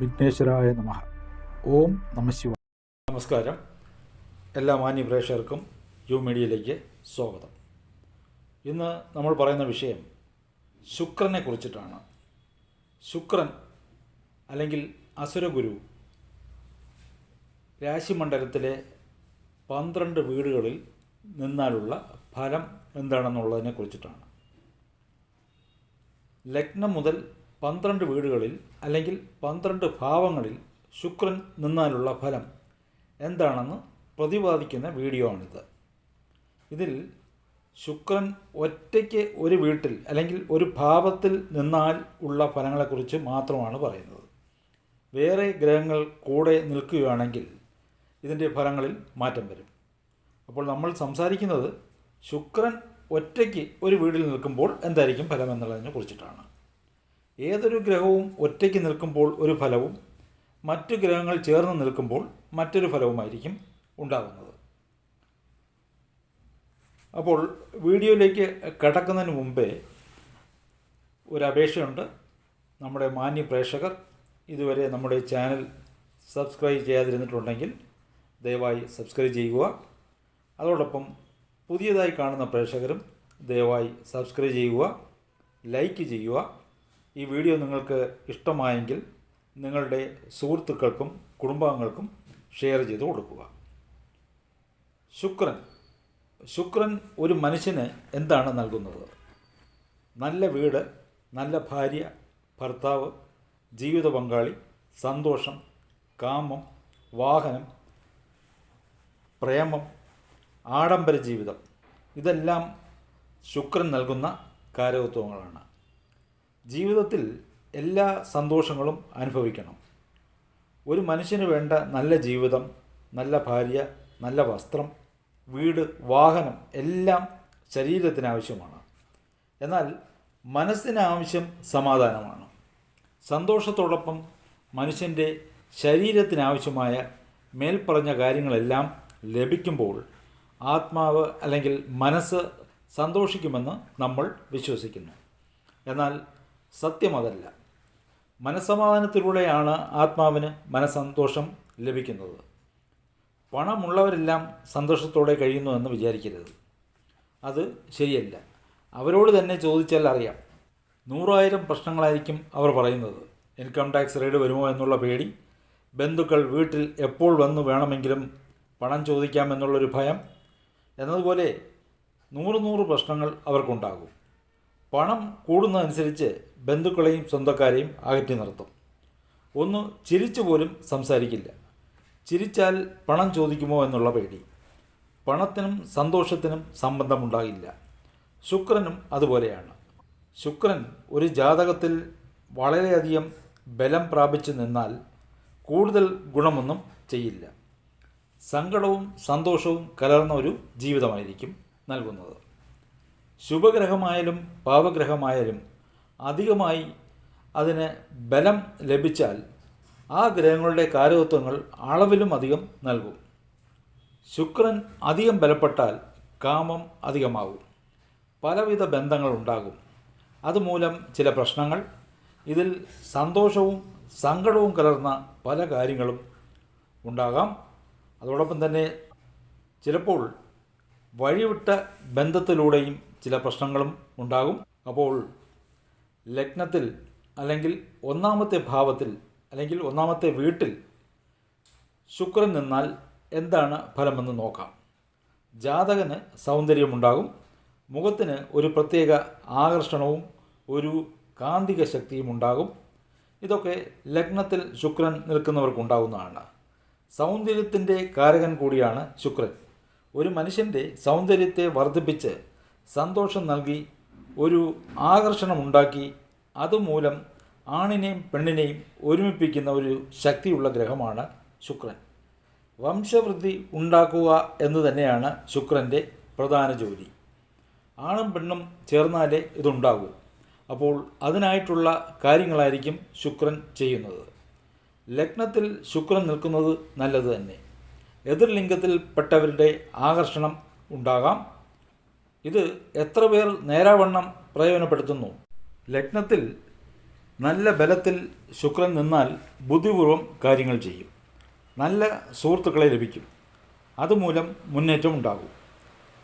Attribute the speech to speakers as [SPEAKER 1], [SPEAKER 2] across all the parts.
[SPEAKER 1] വിഘ്നേശ്വരായ നമ. ഓം നമശിവ
[SPEAKER 2] നമസ്കാരം. എല്ലാ മാന്യ പ്രേക്ഷകർക്കും യു മീഡിയയിലേക്ക് സ്വാഗതം. ഇന്ന് നമ്മൾ പറയുന്ന വിഷയം ശുക്രനെ കുറിച്ചിട്ടാണ്. ശുക്രൻ അല്ലെങ്കിൽ അസുരഗുരു രാശിമണ്ഡലത്തിലെ പന്ത്രണ്ട് വീടുകളിൽ നിന്നാലുള്ള ഫലം എന്താണെന്നുള്ളതിനെ കുറിച്ചിട്ടാണ്. ലഗ്നം മുതൽ പന്ത്രണ്ട് വീടുകളിൽ അല്ലെങ്കിൽ പന്ത്രണ്ട് ഭാവങ്ങളിൽ ശുക്രൻ നിന്നാലുള്ള ഫലം എന്താണെന്ന് പ്രതിപാദിക്കുന്ന വീഡിയോ ആണിത്. ഇതിൽ ശുക്രൻ ഒറ്റയ്ക്ക് ഒരു വീട്ടിൽ അല്ലെങ്കിൽ ഒരു ഭാവത്തിൽ നിന്നാൽ ഉള്ള ഫലങ്ങളെക്കുറിച്ച് മാത്രമാണ് പറയുന്നത്. വേറെ ഗ്രഹങ്ങൾ കൂടെ നിൽക്കുകയാണെങ്കിൽ ഇതിന്റെ ഫലങ്ങളിൽ മാറ്റം വരും. അപ്പോൾ നമ്മൾ സംസാരിക്കുന്നത് ശുക്രൻ ഒറ്റയ്ക്ക് ഒരു വീട്ടിൽ നിൽക്കുമ്പോൾ എന്തായിരിക്കും ഫലം എന്നുള്ളതിനെ കുറിച്ചിട്ടാണ്. ഏതൊരു ഗ്രഹവും ഒറ്റയ്ക്ക് നിൽക്കുമ്പോൾ ഒരു ഫലവും മറ്റു ഗ്രഹങ്ങൾ ചേർന്ന് നിൽക്കുമ്പോൾ മറ്റൊരു ഫലവുമായിരിക്കും ഉണ്ടാകുന്നത്. അപ്പോൾ വീഡിയോയിലേക്ക് കടക്കുന്നതിന് മുമ്പേ ഒരു അപേക്ഷയുണ്ട്. നമ്മുടെ മാന്യ പ്രേക്ഷകർ ഇതുവരെ നമ്മുടെ ചാനൽ സബ്സ്ക്രൈബ് ചെയ്യാതിരുന്നിട്ടുണ്ടെങ്കിൽ ദയവായി സബ്സ്ക്രൈബ് ചെയ്യുക. അതോടൊപ്പം പുതിയതായി കാണുന്ന പ്രേക്ഷകരും ദയവായി സബ്സ്ക്രൈബ് ചെയ്യുക ലൈക്ക് ചെയ്യുക. ഈ വീഡിയോ നിങ്ങൾക്ക് ഇഷ്ടമായെങ്കിൽ നിങ്ങളുടെ സുഹൃത്തുക്കൾക്കും കുടുംബാംഗങ്ങൾക്കും ഷെയർ ചെയ്ത് കൊടുക്കുക. ശുക്രൻ. ശുക്രൻ ഒരു മനുഷ്യന് എന്താണ് നൽകുന്നത്? നല്ല വീട് നല്ല ഭാര്യ ഭർത്താവ് ജീവിത പങ്കാളി സന്തോഷം കാമം വാഹനം പ്രേമം ആഡംബര ജീവിതം. ഇതെല്ലാം ശുക്രൻ നൽകുന്ന കാരകത്വങ്ങളാണ് ജീവിതത്തിൽ എല്ലാ സന്തോഷങ്ങളും അനുഭവിക്കണം. ഒരു മനുഷ്യന് വേണ്ട നല്ല ജീവിതം നല്ല ഭാര്യ നല്ല വസ്ത്രം വീട് വാഹനം എല്ലാം ശരീരത്തിന് ആവശ്യമാണ്. എന്നാൽ മനസ്സിനാവശ്യം സമാധാനമാണ്. സന്തോഷത്തോടൊപ്പം മനുഷ്യന്റെ ശരീരത്തിനാവശ്യമായ മേൽപ്പറഞ്ഞ കാര്യങ്ങളെല്ലാം ലഭിക്കുമ്പോൾ ആത്മാവ് അല്ലെങ്കിൽ മനസ്സ് സന്തോഷിക്കുമെന്ന് നമ്മൾ വിശ്വസിക്കുന്നു. എന്നാൽ സത്യം അതല്ല മനസ്സമാധാനത്തിലൂടെയാണ് ആത്മാവിന് മനസ്സന്തോഷം ലഭിക്കുന്നത്. പണമുള്ളവരെല്ലാം സന്തോഷത്തോടെ കഴിയുന്നു എന്ന് വിചാരിക്കരുത്. അത് ശരിയല്ല. അവരോട് തന്നെ ചോദിച്ചാൽ അറിയാം. നൂറായിരം പ്രശ്നങ്ങളായിരിക്കും അവർ പറയുന്നത്. ഇൻകം ടാക്സ് റെയ്ഡ് വരുമോ എന്നുള്ള പേടി. ബന്ധുക്കൾ വീട്ടിൽ എപ്പോൾ വന്ന് വേണമെങ്കിലും പണം ചോദിക്കാമെന്നുള്ളൊരു ഭയം. എന്നതുപോലെ നൂറ് നൂറ് പ്രശ്നങ്ങൾ അവർക്കുണ്ടാകും. പണം കൂടുന്നതനുസരിച്ച് ബന്ധുക്കളെയും സ്വന്തക്കാരെയും അകറ്റി നിർത്തും. ഒന്ന് ചിരിച്ചു പോലും സംസാരിക്കില്ല. ചിരിച്ചാൽ പണം ചോദിക്കുമോ എന്നുള്ള പേടി. പണത്തിനും സന്തോഷത്തിനും സംബന്ധമുണ്ടാകില്ല. ശുക്രനും അതുപോലെയാണ്. ശുക്രൻ ഒരു ജാതകത്തിൽ വളരെയധികം ബലം പ്രാപിച്ചു നിന്നാൽ കൂടുതൽ ഗുണമൊന്നും ചെയ്യില്ല. സങ്കടവും സന്തോഷവും കലർന്ന ഒരു ജീവിതമായിരിക്കും നൽകുന്നത്. ശുഭഗ്രഹമായാലും പാവഗ്രഹമായാലും അധികമായി അതിന് ബലം ലഭിച്ചാൽ ആ ഗ്രഹങ്ങളുടെ കാരകത്വങ്ങൾ അളവിലും അധികം നൽകും. ശുക്രൻ അധികം ബലപ്പെട്ടാൽ കാമം അധികമാകും. പലവിധ ബന്ധങ്ങൾ ഉണ്ടാകും. അതുമൂലം ചില പ്രശ്നങ്ങൾ ഇതിൽ സന്തോഷവും സങ്കടവും കലർന്ന പല കാര്യങ്ങളും ഉണ്ടാകാം. അതോടൊപ്പം തന്നെ ചിലപ്പോൾ വഴിവിട്ട ബന്ധത്തിലൂടെയും ചില പ്രശ്നങ്ങളും ഉണ്ടാകും. അപ്പോൾ ലഗ്നത്തിൽ അല്ലെങ്കിൽ ഒന്നാമത്തെ ഭാവത്തിൽ അല്ലെങ്കിൽ ഒന്നാമത്തെ വീട്ടിൽ ശുക്രൻ നിന്നാൽ എന്താണ് ഫലമെന്ന് നോക്കാം. ജാതകന് സൗന്ദര്യമുണ്ടാകും. മുഖത്തിന് ഒരു പ്രത്യേക ആകർഷണവും ഒരു കാന്തിക ശക്തിയും ഉണ്ടാകും. ഇതൊക്കെ ലഗ്നത്തിൽ ശുക്രൻ നിൽക്കുന്നവർക്കുണ്ടാകുന്നതാണ് സൗന്ദര്യത്തിന്റെ കാരകൻ കൂടിയാണ് ശുക്രൻ. ഒരു മനുഷ്യന്റെ സൗന്ദര്യത്തെ വർദ്ധിപ്പിച്ച് സന്തോഷം നൽകി ഒരു ആകർഷണമുണ്ടാക്കി അതുമൂലം ആണിനെയും പെണ്ണിനെയും ഒരുമിപ്പിക്കുന്ന ഒരു ശക്തിയുള്ള ഗ്രഹമാണ് ശുക്രൻ. വംശവൃദ്ധി ഉണ്ടാക്കുക എന്ന് തന്നെയാണ് ശുക്രന്റെ പ്രധാന ജോലി. ആണും പെണ്ണും ചേർന്നാലേ ഇതുണ്ടാകൂ. അപ്പോൾ അതിനായിട്ടുള്ള കാര്യങ്ങളായിരിക്കും ശുക്രൻ ചെയ്യുന്നത്. ലഗ്നത്തിൽ ശുക്രൻ നിൽക്കുന്നത് നല്ലത് തന്നെ. എതിർലിംഗത്തിൽപ്പെട്ടവരുടെ ആകർഷണം ഉണ്ടാകാം. ഇത് എത്ര പേർ നേരാവണ്ണം പ്രയോജനപ്പെടുത്തുന്നു? ലഗ്നത്തിൽ നല്ല ബലത്തിൽ ശുക്രൻ നിന്നാൽ ബുദ്ധിപൂർവം കാര്യങ്ങൾ ചെയ്യും. നല്ല സുഹൃത്തുക്കളെ ലഭിക്കും. അതുമൂലം മുന്നേറ്റം ഉണ്ടാകും.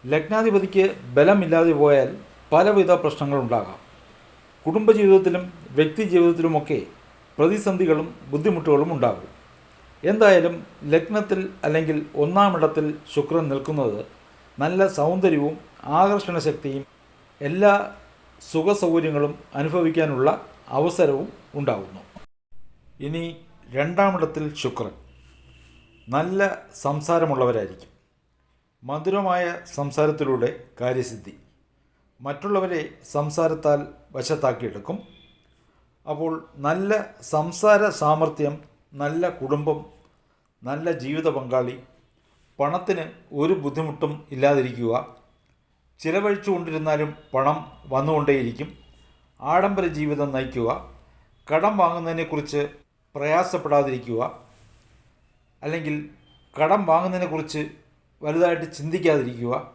[SPEAKER 2] ലഗ്നാധിപതിക്ക് ബലമില്ലാതെ പോയാൽ പലവിധ പ്രശ്നങ്ങളുണ്ടാകാം കുടുംബജീവിതത്തിലും വ്യക്തി ജീവിതത്തിലുമൊക്കെ പ്രതിസന്ധികളും ബുദ്ധിമുട്ടുകളും ഉണ്ടാകും. എന്തായാലും ലഗ്നത്തിൽ അല്ലെങ്കിൽ ഒന്നാമിടത്തിൽ ശുക്രൻ നിൽക്കുന്നത് നല്ല സൗന്ദര്യവും ആകർഷണ ശക്തിയും എല്ലാ സുഖസൗകര്യങ്ങളും അനുഭവിക്കാനുള്ള അവസരവും ഉണ്ടാകുന്നു ഇനി രണ്ടാമിടത്തിൽ ശുക്രൻ. നല്ല സംസാരമുള്ളവരായിരിക്കും. മധുരമായ സംസാരത്തിലൂടെ കാര്യസിദ്ധി. മറ്റുള്ളവരെ സംസാരത്താൽ വശത്താക്കിയെടുക്കും. അപ്പോൾ നല്ല സംസാര സാമർഥ്യം നല്ല കുടുംബം നല്ല ജീവിത പങ്കാളി പണത്തിന് ഒരു ബുദ്ധിമുട്ടും ഇല്ലാതിരിക്കുക. ചിലവഴിച്ചു കൊണ്ടിരുന്നാലും പണം വന്നുകൊണ്ടേയിരിക്കും. ആഡംബര ജീവിതം നയിക്കുക. കടം വാങ്ങുന്നതിനെക്കുറിച്ച് പ്രയാസപ്പെടാതിരിക്കുക. അല്ലെങ്കിൽ കടം വാങ്ങുന്നതിനെക്കുറിച്ച് വലുതായിട്ട് ചിന്തിക്കാതിരിക്കുക.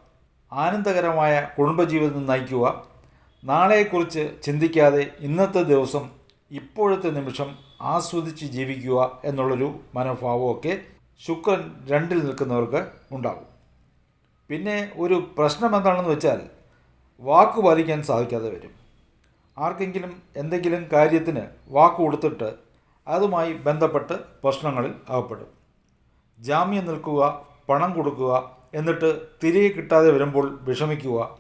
[SPEAKER 2] ആനന്ദകരമായ കുടുംബജീവിതം നയിക്കുക. നാളെയെക്കുറിച്ച് ചിന്തിക്കാതെ ഇന്നത്തെ ദിവസം ഇപ്പോഴത്തെ നിമിഷം ആസ്വദിച്ച് ജീവിക്കുക എന്നുള്ളൊരു മനോഭാവമൊക്കെ ശുക്രൻ രണ്ടിൽ നിൽക്കുന്നവർക്ക് ഉണ്ടാകും. പിന്നെ ഒരു പ്രശ്നം എന്താണെന്ന് വെച്ചാൽ വാക്ക് പാലിക്കാൻ സാധിക്കാതെ വരും. ആർക്കെങ്കിലും എന്തെങ്കിലും കാര്യത്തിന് വാക്ക് കൊടുത്തിട്ട് അതുമായി ബന്ധപ്പെട്ട് പ്രശ്നങ്ങളിൽ അകപ്പെടും. ജാമ്യം നിൽക്കുക പണം കൊടുക്കുക എന്നിട്ട് തിരികെ കിട്ടാതെ വരുമ്പോൾ വിഷമിക്കുക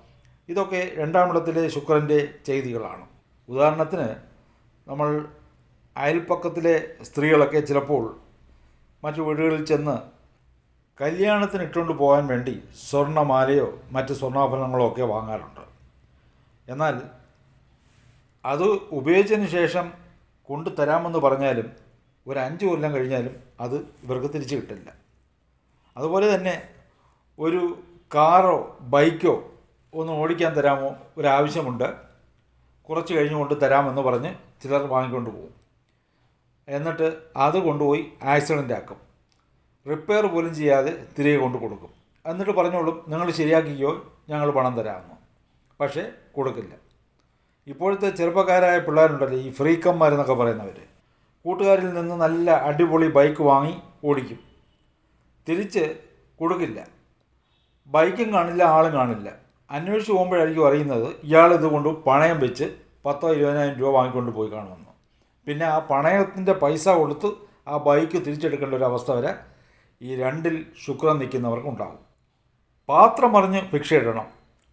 [SPEAKER 2] ഇതൊക്കെ രണ്ടാമിടത്തിലെ ശുക്രന്റെ ചെയ്തികളാണ്. ഉദാഹരണത്തിന് നമ്മൾ അയൽപ്പക്കത്തിലെ സ്ത്രീകളൊക്കെ ചിലപ്പോൾ മറ്റു വീടുകളിൽ ചെന്ന് കല്യാണത്തിന് ഇട്ടുകൊണ്ട് പോകാൻ വേണ്ടി സ്വർണമാലയോ മറ്റ് സ്വർണാഭരണങ്ങളോ ഒക്കെ വാങ്ങാറുണ്ട്. എന്നാൽ അത് ഉപയോഗിച്ചതിന് ശേഷം കൊണ്ടുതരാമെന്ന് പറഞ്ഞാലും ഒരു അഞ്ച് കൊല്ലം കഴിഞ്ഞാലും അത് ഇവർക്ക് തിരിച്ചു കിട്ടില്ല. അതുപോലെ തന്നെ ഒരു കാറോ ബൈക്കോ ഒന്ന് ഓടിക്കാൻ തരാമോ ഒരാവശ്യമുണ്ട്. കുറച്ച് കഴിഞ്ഞ് കൊണ്ട് തരാമെന്ന് പറഞ്ഞ് ചിലർ വാങ്ങിക്കൊണ്ട് പോകും. എന്നിട്ട് അത് കൊണ്ടുപോയി ആക്സിഡന്റ് ആക്കും റിപ്പയർ പോലും ചെയ്യാതെ തിരികെ കൊണ്ട് കൊടുക്കും എന്നിട്ട് പറഞ്ഞോളും നിങ്ങൾ ശരിയാക്കിക്കോ ഞങ്ങൾ പണം തരാമെന്ന്. പക്ഷേ കൊടുക്കില്ല. ഇപ്പോഴത്തെ ചെറുപ്പക്കാരായ പിള്ളേരുണ്ടല്ലോ ഈ ഫ്രീക്കന്മാരെന്നൊക്കെ പറയുന്നവർ കൂട്ടുകാരിൽ നിന്ന് നല്ല അടിപൊളി ബൈക്ക് വാങ്ങി ഓടിക്കും. തിരിച്ച് കൊടുക്കില്ല. ബൈക്കും കാണില്ല ആളും കാണില്ല. അന്വേഷിച്ച് പോകുമ്പോഴായിരിക്കും അറിയുന്നത് ഇയാൾ ഇതുകൊണ്ട് പണയം വെച്ച് പത്തോ ഇരുപതിനായിരം രൂപ വാങ്ങിക്കൊണ്ട് പോയി കാണുമെന്ന്. പിന്നെ ആ പണയത്തിന്റെ പൈസ കൊടുത്ത് ആ ബൈക്ക് തിരിച്ചെടുക്കേണ്ട ഒരു അവസ്ഥ വരെ ഈ രണ്ടിൽ ശുക്രൻ നിൽക്കുന്നവർക്ക് ഉണ്ടാകും പാത്രം അറിഞ്ഞ് ഭിക്ഷയിടണം.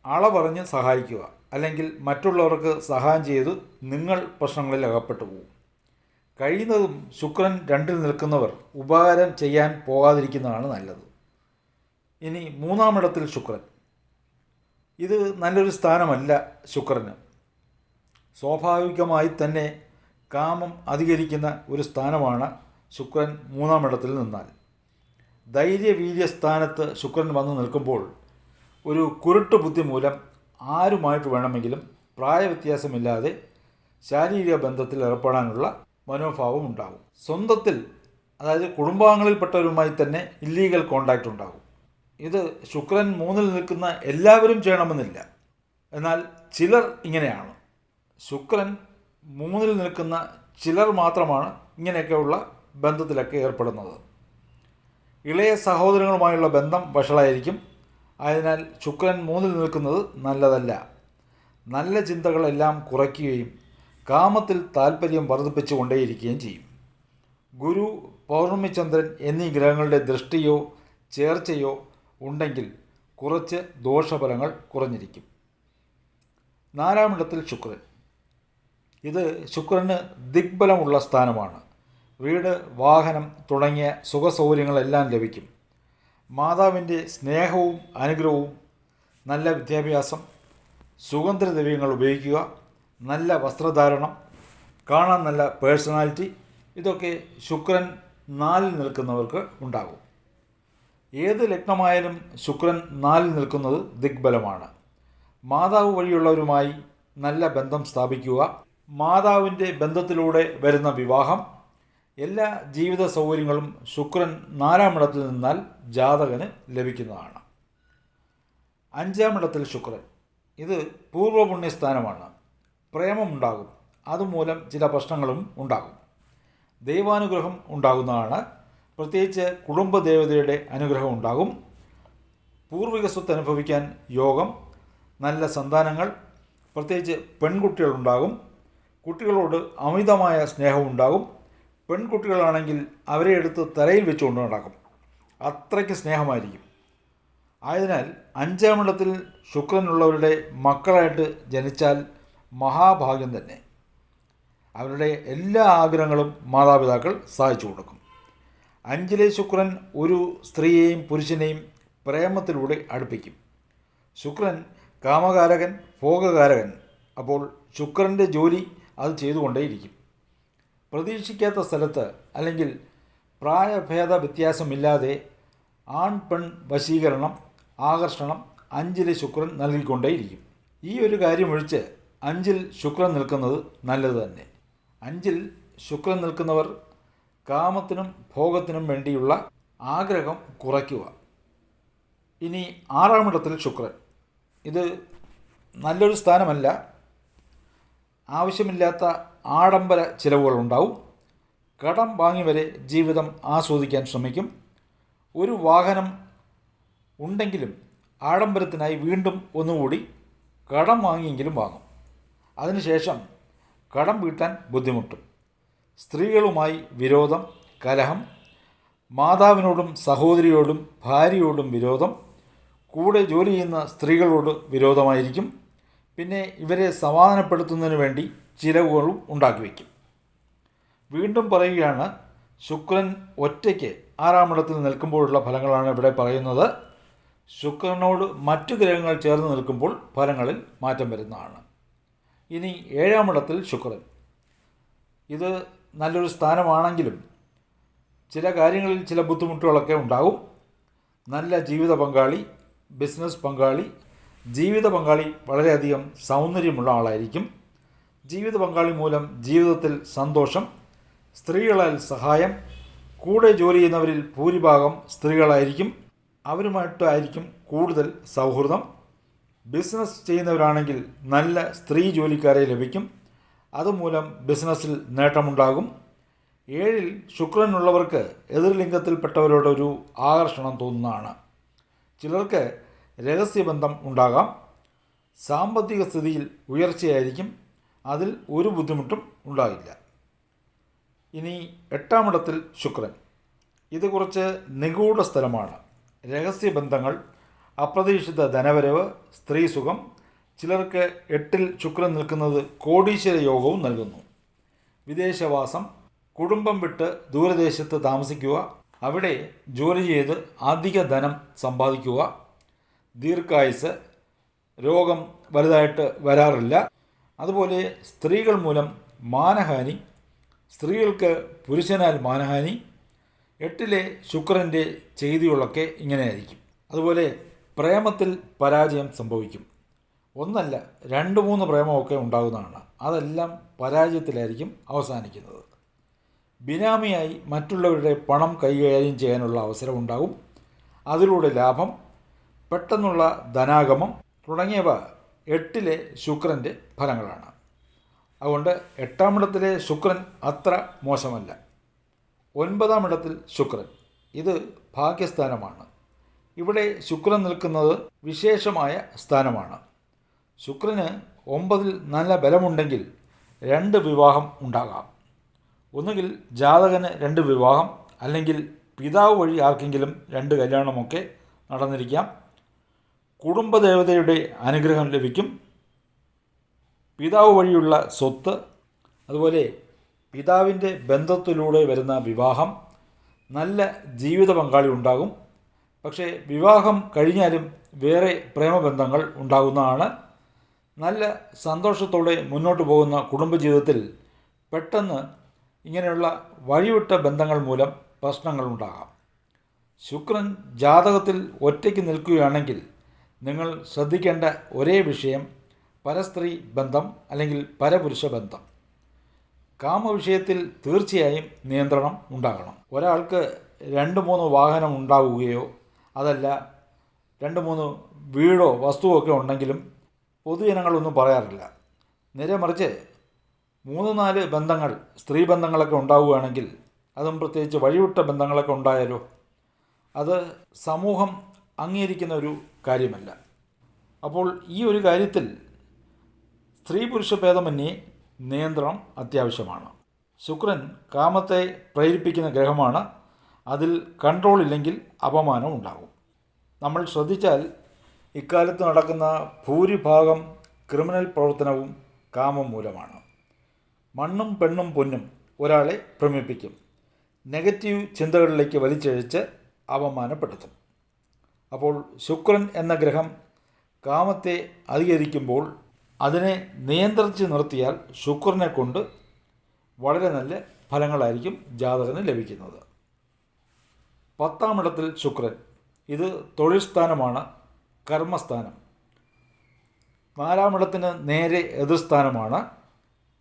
[SPEAKER 2] അളവറിഞ്ഞ് സഹായിക്കുക. അല്ലെങ്കിൽ മറ്റുള്ളവർക്ക് സഹായം ചെയ്ത് നിങ്ങൾ പ്രശ്നങ്ങളിൽ അകപ്പെട്ടു പോകും. കഴിയുന്നതും ശുക്രൻ രണ്ടിൽ നിൽക്കുന്നവർ ഉപകാരം ചെയ്യാൻ പോകാതിരിക്കുന്നതാണ് നല്ലത്. ഇനി മൂന്നാമിടത്തിൽ ശുക്രൻ. ഇത് നല്ലൊരു സ്ഥാനമല്ല ശുക്രന്. സ്വാഭാവികമായി തന്നെ കാമം അധികരിക്കുന്ന ഒരു സ്ഥാനമാണ് ശുക്രൻ മൂന്നാം ഇടത്തിൽ നിന്നാൽ. ധൈര്യവീര്യ സ്ഥാനത്ത് ശുക്രൻ വന്നു നിൽക്കുമ്പോൾ ഒരു കുരുട്ട് ബുദ്ധി മൂലം ആരുമായിട്ട് വേണമെങ്കിലും പ്രായവ്യത്യാസമില്ലാതെ ശാരീരിക ബന്ധത്തിൽ ഏർപ്പെടാനുള്ള മനോഭാവം ഉണ്ടാകും സ്വന്തത്തിൽ അതായത് കുടുംബാംഗങ്ങളിൽപ്പെട്ടവരുമായി തന്നെ ഇല്ലീഗൽ കോണ്ടാക്റ്റ് ഉണ്ടാകും ഇത് ശുക്രൻ മൂന്നിൽ നിൽക്കുന്ന എല്ലാവരും ചെയ്യണമെന്നില്ല. എന്നാൽ ചിലർ ഇങ്ങനെയാണ്. ശുക്രൻ മൂന്നിൽ നിൽക്കുന്ന ചിലർ മാത്രമാണ് ഇങ്ങനെയൊക്കെയുള്ള ബന്ധത്തിലൊക്കെ ഏർപ്പെടുന്നത്. ഇളയ സഹോദരങ്ങളുമായുള്ള ബന്ധം വഷളായിരിക്കും. അതിനാൽ ശുക്രൻ മൂന്നിൽ നിൽക്കുന്നത് നല്ലതല്ല. നല്ല ചിന്തകളെല്ലാം കുറയ്ക്കുകയും കാമത്തിൽ താൽപ്പര്യം വർദ്ധിപ്പിച്ചു കൊണ്ടേയിരിക്കുകയും ചെയ്യും. ഗുരു പൗർണമിചന്ദ്രൻ എന്നീ ഗ്രഹങ്ങളുടെ ദൃഷ്ടിയോ ചേർച്ചയോ ഉണ്ടെങ്കിൽ കുറച്ച് ദോഷഫലങ്ങൾ കുറഞ്ഞിരിക്കും. നാലാമിടത്തിൽ ശുക്രൻ. ഇത് ശുക്രന് ദിഗ്ബലമുള്ള സ്ഥാനമാണ്. വീട് വാഹനം തുടങ്ങിയ സുഖസൗകര്യങ്ങളെല്ലാം ലഭിക്കും. മാതാവിന്റെ സ്നേഹവും അനുഗ്രഹവും നല്ല വിദ്യാഭ്യാസം സുഗന്ധദ്രവ്യങ്ങൾ ഉപയോഗിക്കുക നല്ല വസ്ത്രധാരണം കാണാൻ നല്ല പേഴ്സണാലിറ്റി ഇതൊക്കെ ശുക്രൻ നാലിൽ നിൽക്കുന്നവർക്ക് ഉണ്ടാകും. ഏത് ലഗ്നമായാലും ശുക്രൻ നാലിൽ നിൽക്കുന്നത് ദിഗ്ബലമാണ്. മാതാവ് വഴിയുള്ളവരുമായി നല്ല ബന്ധം സ്ഥാപിക്കുക മാതാവിന്റെ ബന്ധത്തിലൂടെ വരുന്ന വിവാഹം എല്ലാ ജീവിത സൗകര്യങ്ങളും ശുക്രൻ നാലാം ഇടത്തിൽ നിന്നാൽ ജാതകന് ലഭിക്കുന്നതാണ്. അഞ്ചാം ഇടത്തിൽ ശുക്രൻ ഇത് പൂർവപുണ്യസ്ഥാനമാണ് പ്രേമമുണ്ടാകും അതുമൂലം ചില പ്രശ്നങ്ങളും ഉണ്ടാകും. ദൈവാനുഗ്രഹം ഉണ്ടാകുന്നതാണ്. പ്രത്യേകിച്ച് കുടുംബദേവതയുടെ അനുഗ്രഹം ഉണ്ടാകും. പൂർവിക സ്വത്ത് അനുഭവിക്കാൻ യോഗം നല്ല സന്താനങ്ങൾ പ്രത്യേകിച്ച് പെൺകുട്ടികളുണ്ടാകും. കുട്ടികളോട് അമിതമായ സ്നേഹം ഉണ്ടാകും പെൺകുട്ടികളാണെങ്കിൽ അവരെ എടുത്ത് തലയിൽ വെച്ചുകൊണ്ട് നടക്കും. അത്രയ്ക്ക് സ്നേഹമായിരിക്കും. ആയതിനാൽ അഞ്ചാം ഇടത്തിൽ ശുക്രനുള്ളവരുടെ മക്കളായിട്ട് ജനിച്ചാൽ മഹാഭാഗ്യം തന്നെ. അവരുടെ എല്ലാ ആഗ്രഹങ്ങളും മാതാപിതാക്കൾ സാധിച്ചു കൊടുക്കും. അഞ്ചിലെ ശുക്രൻ ഒരു സ്ത്രീയെയും പുരുഷനെയും പ്രേമത്തിലൂടെ അടുപ്പിക്കും. ശുക്രൻ കാമകാരകൻ ഭോഗകാരകൻ. അപ്പോൾ ശുക്രന്റെ ജോലി അത് ചെയ്തുകൊണ്ടേയിരിക്കും. പ്രതീക്ഷിക്കാത്ത സ്ഥലത്ത് അല്ലെങ്കിൽ പ്രായഭേദ വ്യത്യാസമില്ലാതെ ആൺ പെൺ വശീകരണം ആകർഷണം അഞ്ചിലെ ശുക്രൻ നൽകിക്കൊണ്ടേയിരിക്കും. ഈ ഒരു കാര്യം ഒഴിച്ച് അഞ്ചിൽ ശുക്രൻ നിൽക്കുന്നത് നല്ലത് തന്നെ. അഞ്ചിൽ ശുക്രൻ നിൽക്കുന്നവർ കാമത്തിനും ഭോഗത്തിനും വേണ്ടിയുള്ള ആഗ്രഹം കുറയ്ക്കുക. ഇനി ആറാമിടത്തിൽ ശുക്രൻ. ഇത് നല്ലൊരു സ്ഥാനമല്ല. ആവശ്യമില്ലാത്ത ആഡംബര ചിലവുകളുണ്ടാവും. കടം വാങ്ങി വരെ ജീവിതം ആസ്വദിക്കാൻ ശ്രമിക്കും. ഒരു വാഹനം ഉണ്ടെങ്കിലും ആഡംബരത്തിനായി വീണ്ടും ഒന്നുകൂടി കടം വാങ്ങിയെങ്കിലും വാങ്ങും. അതിനുശേഷം കടം വീട്ടാൻ ബുദ്ധിമുട്ടും. സ്ത്രീകളുമായി വിരോധം കലഹം മാതാവിനോടും സഹോദരിയോടും ഭാര്യയോടും വിരോധം കൂടെ ജോലി ചെയ്യുന്ന സ്ത്രീകളോട് വിരോധമായിരിക്കും. പിന്നെ ഇവരെ സമാധാനപ്പെടുത്തുന്നതിന് വേണ്ടി ചിലവുകളും ഉണ്ടാക്കി വയ്ക്കും. വീണ്ടും പറയുകയാണ് ശുക്രൻ ഒറ്റയ്ക്ക് ആറാമിടത്തിൽ നിൽക്കുമ്പോഴുള്ള ഫലങ്ങളാണ് ഇവിടെ പറയുന്നത്. ശുക്രനോട് മറ്റു ഗ്രഹങ്ങൾ ചേർന്ന് നിൽക്കുമ്പോൾ ഫലങ്ങളിൽ മാറ്റം വരുന്നതാണ്. ഇനി ഏഴാമിടത്തിൽ ശുക്രൻ. ഇത് നല്ലൊരു സ്ഥാനമാണെങ്കിലും ചില കാര്യങ്ങളിൽ ചില ബുദ്ധിമുട്ടുകളൊക്കെ ഉണ്ടാകും. നല്ല ജീവിത പങ്കാളി ബിസിനസ് പങ്കാളി ജീവിത പങ്കാളി വളരെയധികം സൗന്ദര്യമുള്ള ആളായിരിക്കും. ജീവിത പങ്കാളി മൂലം ജീവിതത്തിൽ സന്തോഷം സ്ത്രീകളാൽ സഹായം കൂടെ ജോലി ചെയ്യുന്നവരിൽ ഭൂരിഭാഗം സ്ത്രീകളായിരിക്കും. അവരുമായിട്ടായിരിക്കും കൂടുതൽ സൗഹൃദം. ബിസിനസ് ചെയ്യുന്നവരാണെങ്കിൽ നല്ല സ്ത്രീ ജോലിക്കാരെ ലഭിക്കും. അതുമൂലം ബിസിനസ്സിൽ നേട്ടമുണ്ടാകും. ഏഴിൽ ശുക്രനുള്ളവർക്ക് എതിർലിംഗത്തിൽപ്പെട്ടവരോടൊരു ആകർഷണം തോന്നുന്നതാണ്. ചിലർക്ക് രഹസ്യബന്ധം ഉണ്ടാകാം. സാമ്പത്തിക സ്ഥിതിയിൽ ഉയർച്ചയായിരിക്കും. അതിൽ ഒരു ബുദ്ധിമുട്ടും ഉണ്ടാകില്ല. ഇനി എട്ടാമിടത്തിൽ ശുക്രൻ. ഇത് കുറച്ച് നിഗൂഢ സ്ഥലമാണ്. രഹസ്യബന്ധങ്ങൾ അപ്രതീക്ഷിത ധനവരവ് സ്ത്രീസുഖം ചിലർക്ക് എട്ടിൽ ശുക്രൻ നിൽക്കുന്നത് കോടീശ്വര യോഗവും നൽകുന്നു. വിദേശവാസം കുടുംബം വിട്ട് ദൂരദേശത്ത് താമസിക്കുക അവിടെ ജോലി ചെയ്ത് അധിക ധനം സമ്പാദിക്കുക ദീർഘായുസ് രോഗം വലുതായിട്ട് വരാറില്ല. അതുപോലെ സ്ത്രീകൾ മൂലം മാനഹാനി സ്ത്രീകൾക്ക് പുരുഷനാൽ മാനഹാനി എട്ടിലെ ശുക്രന്റെ ചെയ്തികളൊക്കെ ഇങ്ങനെയായിരിക്കും. അതുപോലെ പ്രേമത്തിൽ പരാജയം സംഭവിക്കും. ഒന്നല്ല രണ്ട് മൂന്ന് പ്രേമമൊക്കെ ഉണ്ടാകുന്നതാണ്. അതെല്ലാം പരാജയത്തിലായിരിക്കും അവസാനിക്കുന്നത്. ബിനാമിയായി മറ്റുള്ളവരുടെ പണം കൈകാര്യം ചെയ്യാനുള്ള അവസരമുണ്ടാകും അതിലൂടെ ലാഭം പെട്ടെന്നുള്ള ധനാഗമം തുടങ്ങിയവ എട്ടിലെ ശുക്രന്റെ ഫലങ്ങളാണ്. അതുകൊണ്ട് എട്ടാമിടത്തിലെ ശുക്രൻ അത്ര മോശമല്ല. ഒൻപതാം ഇടത്തിൽ ശുക്രൻ. ഇത് ഭാഗ്യസ്ഥാനമാണ്. ഇവിടെ ശുക്രൻ നിൽക്കുന്നത് വിശേഷമായ സ്ഥാനമാണ്. ശുക്രന് ഒമ്പതിൽ നല്ല ബലമുണ്ടെങ്കിൽ രണ്ട് വിവാഹം ഉണ്ടാകാം. ഒന്നുകിൽ ജാതകന് രണ്ട് വിവാഹം അല്ലെങ്കിൽ പിതാവ് വഴി ആർക്കെങ്കിലും രണ്ട് കല്യാണമൊക്കെ നടന്നിരിക്കാം. കുടുംബദേവതയുടെ അനുഗ്രഹം ലഭിക്കും. പിതാവ് വഴിയുള്ള സ്വത്ത് അതുപോലെ പിതാവിന്റെ ബന്ധത്തിലൂടെ വരുന്ന വിവാഹം നല്ല ജീവിത പങ്കാളി ഉണ്ടാകും. പക്ഷേ വിവാഹം കഴിഞ്ഞാലും വേറെ പ്രേമബന്ധങ്ങൾ ഉണ്ടാകുന്നതാണ്. നല്ല സന്തോഷത്തോടെ മുന്നോട്ട് പോകുന്ന കുടുംബജീവിതത്തിൽ പെട്ടെന്ന് ഇങ്ങനെയുള്ള വഴിവിട്ട ബന്ധങ്ങൾ മൂലം പ്രശ്നങ്ങൾ ഉണ്ടാകാം. ശുക്രൻ ജാതകത്തിൽ ഒറ്റയ്ക്ക് നിൽക്കുകയാണെങ്കിൽ നിങ്ങൾ ശ്രദ്ധിക്കേണ്ട ഒരേ വിഷയം പരസ്ത്രീ ബന്ധം അല്ലെങ്കിൽ പരപുരുഷ ബന്ധം. കാമവിഷയത്തിൽ തീർച്ചയായും നിയന്ത്രണം ഉണ്ടാകണം. ഒരാൾക്ക് രണ്ട് മൂന്ന് വാഹനം ഉണ്ടാവുകയോ അതല്ല രണ്ട് മൂന്ന് വീടോ വസ്തുവോ ഒക്കെ ഉണ്ടെങ്കിലും പൊതുജനങ്ങളൊന്നും പറയാറില്ല. നേരെ മറിച്ച് മൂന്ന് നാല് ബന്ധങ്ങൾ സ്ത്രീ ബന്ധങ്ങളൊക്കെ ഉണ്ടാവുകയാണെങ്കിൽ അതും പ്രത്യേകിച്ച് വഴിവിട്ട ബന്ധങ്ങളൊക്കെ ഉണ്ടായാലോ? അത് സമൂഹം അംഗീകരിക്കുന്ന ഒരു കാര്യമല്ല. അപ്പോൾ ഈ ഒരു കാര്യത്തിൽ സ്ത്രീ പുരുഷ ഭേദമന്യേ നിയന്ത്രണം അത്യാവശ്യമാണ്. ശുക്രൻ കാമത്തെ പ്രേരിപ്പിക്കുന്ന ഗ്രഹമാണ്. അതിൽ കൺട്രോൾ ഇല്ലെങ്കിൽ അപമാനം ഉണ്ടാകും. നമ്മൾ ശ്രദ്ധിച്ചാൽ ഇക്കാലത്ത് നടക്കുന്ന ഭൂരിഭാഗം ക്രിമിനൽ പ്രവർത്തനവും കാമം മൂലമാണ്. മണ്ണും പെണ്ണും പൊന്നും ഒരാളെ ഭ്രമിപ്പിക്കും. നെഗറ്റീവ് ചിന്തകളിലേക്ക് വലിച്ചഴിച്ച് അപമാനപ്പെടുത്തും. അപ്പോൾ ശുക്രൻ എന്ന ഗ്രഹം കാമത്തെ അധികരിക്കുമ്പോൾ അതിനെ നിയന്ത്രിച്ച് നിർത്തിയാൽ ശുക്രനെ കൊണ്ട് വളരെ നല്ല ഫലങ്ങളായിരിക്കും ജാതകന് ലഭിക്കുന്നത്. പത്താമിടത്തിൽ ശുക്രൻ. ഇത് തൊഴിൽ സ്ഥാനമാണ് കർമ്മസ്ഥാനം. നാലാമിടത്തിന് നേരെ എതിർസ്ഥാനമാണ്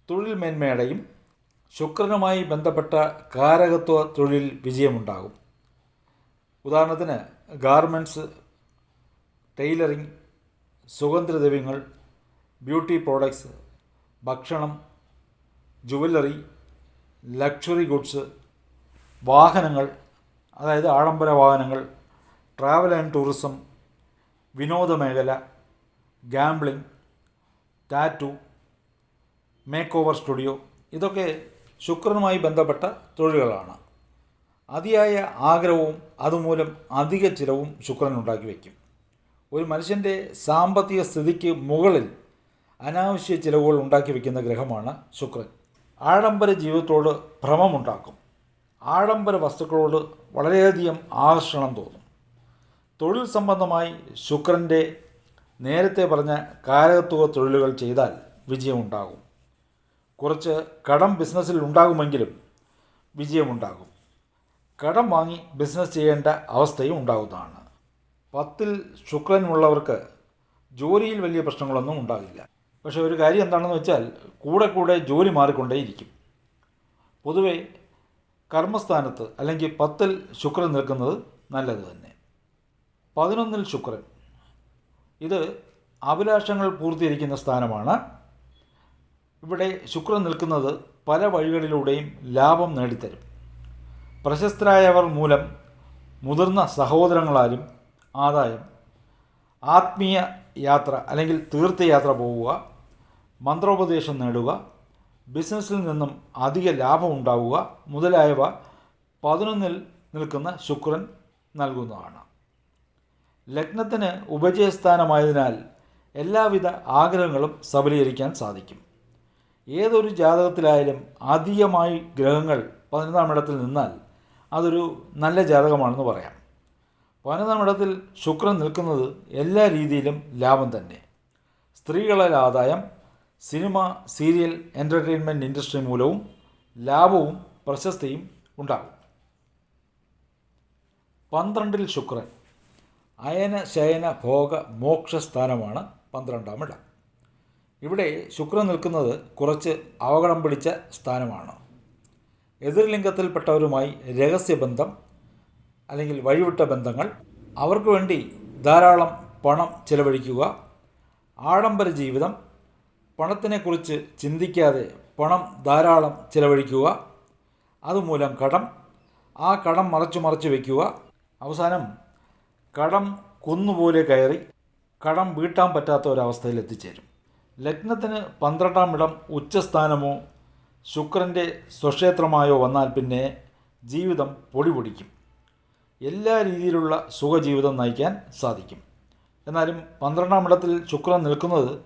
[SPEAKER 2] തൊഴിൽ മേന്മയുടെയും ശുക്രനുമായി ബന്ധപ്പെട്ട കാരകത്വ തൊഴിൽ വിജയമുണ്ടാകും. ഉദാഹരണത്തിന് ഗാർമെന്റ്സ് ടൈലറിംഗ് സുഗന്ധദ്രവ്യങ്ങൾ ബ്യൂട്ടി പ്രോഡക്ട്സ് ഭക്ഷണം ജുവല്ലറി ലക്ഷറി ഗുഡ്സ് വാഹനങ്ങൾ അതായത് ആഡംബര വാഹനങ്ങൾ ട്രാവൽ ആൻഡ് ടൂറിസം വിനോദ മേഖല gambling tattoo makeover studio ഇതൊക്കെ ശുക്രനുമായി ബന്ധപ്പെട്ട തൊഴിലുകളാണ്. അതിയായ ആഗ്രഹവും അതുമൂലം അധിക ചിലവും ശുക്രൻ ഉണ്ടാക്കി വയ്ക്കും. ഒരു മനുഷ്യന്റെ സാമ്പത്തിക സ്ഥിതിക്ക് മുകളിൽ അനാവശ്യ ചിലവുകൾ ഉണ്ടാക്കി വയ്ക്കുന്ന ഗ്രഹമാണ് ശുക്രൻ. ആഡംബര ജീവിതത്തോട് ഭ്രമമുണ്ടാക്കും. ആഡംബര വസ്തുക്കളോട് വളരെയധികം ആകർഷണം തോന്നും. തൊഴിൽ സംബന്ധമായി ശുക്രന്റെ നേരത്തെ പറഞ്ഞ കാരകത്വ തൊഴിലുകൾ ചെയ്താൽ വിജയമുണ്ടാകും. കുറച്ച് കടം ബിസിനസ്സിൽ ഉണ്ടാകുമെങ്കിലും വിജയമുണ്ടാകും. കടം വാങ്ങി ബിസിനസ് ചെയ്യേണ്ട അവസ്ഥയും ഉണ്ടാകുന്നതാണ് പത്തിൽ ശുക്രനുള്ളവർക്ക് ജോലിയിൽ വലിയ പ്രശ്നങ്ങളൊന്നും ഉണ്ടാകില്ല പക്ഷേ ഒരു കാര്യം എന്താണെന്ന് വെച്ചാൽ കൂടെ കൂടെ ജോലി മാറിക്കൊണ്ടേയിരിക്കും. പൊതുവെ കർമ്മസ്ഥാനത്ത് അല്ലെങ്കിൽ പത്തിൽ ശുക്രൻ നിൽക്കുന്നത് നല്ലത് തന്നെ. പതിനൊന്നിൽ ശുക്രൻ. ഇത് അഭിലാഷങ്ങൾ പൂർത്തീകരിക്കുന്ന സ്ഥാനമാണ്. ഇവിടെ ശുക്രൻ നിൽക്കുന്നത് പല വഴികളിലൂടെയും ലാഭം നേടിത്തരും. പ്രശസ്തരായവർ മൂലം മുതിർന്ന സഹോദരങ്ങളാലും ആദായം ആത്മീയ യാത്ര അല്ലെങ്കിൽ തീർത്ഥയാത്ര പോവുക മന്ത്രോപദേശം നേടുക ബിസിനസ്സിൽ നിന്നും അധിക ലാഭം ഉണ്ടാവുക മുതലായവ പതിനൊന്നിൽ നിൽക്കുന്ന ശുക്രൻ നൽകുന്നതാണ്. ലഗ്നത്തിന് ഉപജയസ്ഥാനമായതിനാൽ എല്ലാവിധ ആഗ്രഹങ്ങളും സബലീകരിക്കാൻ സാധിക്കും. ഏതൊരു ജാതകത്തിലായാലും ആദ്യമായി ഗ്രഹങ്ങൾ പതിനൊന്നാം ഇടത്തിൽ നിന്നാൽ അതൊരു നല്ല ജാതകമാണെന്ന് പറയാം. പതിനൊന്നാം ഇടത്തിൽ ശുക്രൻ നിൽക്കുന്നത് എല്ലാ രീതിയിലും ലാഭം തന്നെ. സ്ത്രീകളിൽ ആദായം സിനിമ സീരിയൽ എന്റർടൈൻമെന്റ് ഇൻഡസ്ട്രി മൂലവും ലാഭവും പ്രശസ്തിയും ഉണ്ടാകും. പന്ത്രണ്ടിൽ ശുക്രൻ. അയന ശയന ഭോഗ മോക്ഷസ്ഥാനമാണ് പന്ത്രണ്ടാം ഇടം. ഇവിടെ ശുക്രൻ നിൽക്കുന്നത് കുറച്ച് അവഗണം പിടിച്ച സ്ഥാനമാണ്. എതിർലിംഗത്തിൽപ്പെട്ടവരുമായി രഹസ്യബന്ധം അല്ലെങ്കിൽ വഴിവിട്ട ബന്ധങ്ങൾ അവർക്ക് വേണ്ടി ധാരാളം പണം ചിലവഴിക്കുക ആഡംബര ജീവിതം പണത്തിനെക്കുറിച്ച് ചിന്തിക്കാതെ പണം ധാരാളം ചിലവഴിക്കുക അതുമൂലം കടം ആ കടം മറച്ചു മറച്ചു വയ്ക്കുക അവസാനം കടം കുന്നുപോലെ കയറി കടം വീട്ടാൻ പറ്റാത്ത ഒരവസ്ഥയിൽ എത്തിച്ചേരും. ലഗ്നത്തിന് പന്ത്രണ്ടാം ഇടം ഉച്ചസ്ഥാനമോ ശുക്രന്റെ സ്വക്ഷേത്രമായോ വന്നാൽ പിന്നെ ജീവിതം പൊടിപൊടിക്കും. എല്ലാ രീതിയിലുള്ള സുഖജീവിതം നയിക്കാൻ സാധിക്കും. എന്നാലും പന്ത്രണ്ടാം ഇടത്തിൽ ശുക്രൻ നിൽക്കുന്നത്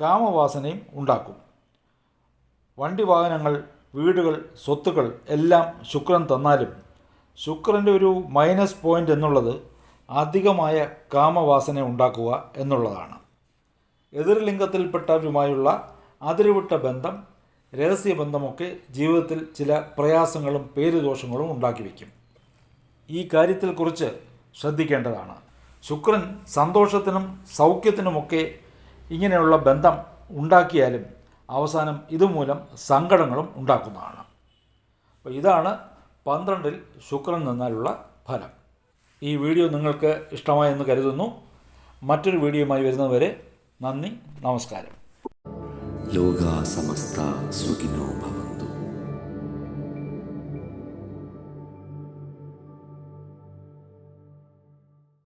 [SPEAKER 2] കാമവാസനയും ഉണ്ടാക്കും. വണ്ടി വാഹനങ്ങൾ വീടുകൾ സ്വത്തുക്കൾ എല്ലാം ശുക്രൻ തന്നാലും ശുക്രന്റെ ഒരു മൈനസ് പോയിന്റ് എന്നുള്ളത് അധികമായ കാമവാസന ഉണ്ടാക്കുക എന്നുള്ളതാണ്. എതിർലിംഗത്തിൽപ്പെട്ടവരുമായുള്ള അതിരുവിട്ട ബന്ധം രഹസ്യബന്ധമൊക്കെ ജീവിതത്തിൽ ചില പ്രയാസങ്ങളും പേരുദോഷങ്ങളും ഉണ്ടാക്കി വയ്ക്കും. ഈ കാര്യത്തിൽ കുറിച്ച് ശ്രദ്ധിക്കേണ്ടതാണ്. ശുക്രൻ സന്തോഷത്തിനും സൗഖ്യത്തിനുമൊക്കെ ഇങ്ങനെയുള്ള ബന്ധം ഉണ്ടാക്കിയാലും അവസാനം ഇതുമൂലം സങ്കടങ്ങളും ഉണ്ടാക്കുന്നതാണ്. അപ്പോൾ ഇതാണ് പന്ത്രണ്ടിൽ ശുക്രൻ നിന്നാലുള്ള ഫലം. ഈ വീഡിയോ നിങ്ങൾക്ക് ഇഷ്ടമായെന്ന് കരുതുന്നു. മറ്റൊരു വീഡിയോയുമായി വരുന്നതുവരെ നന്ദി നമസ്കാരം.
[SPEAKER 3] ヨガサマスター、スギノーババ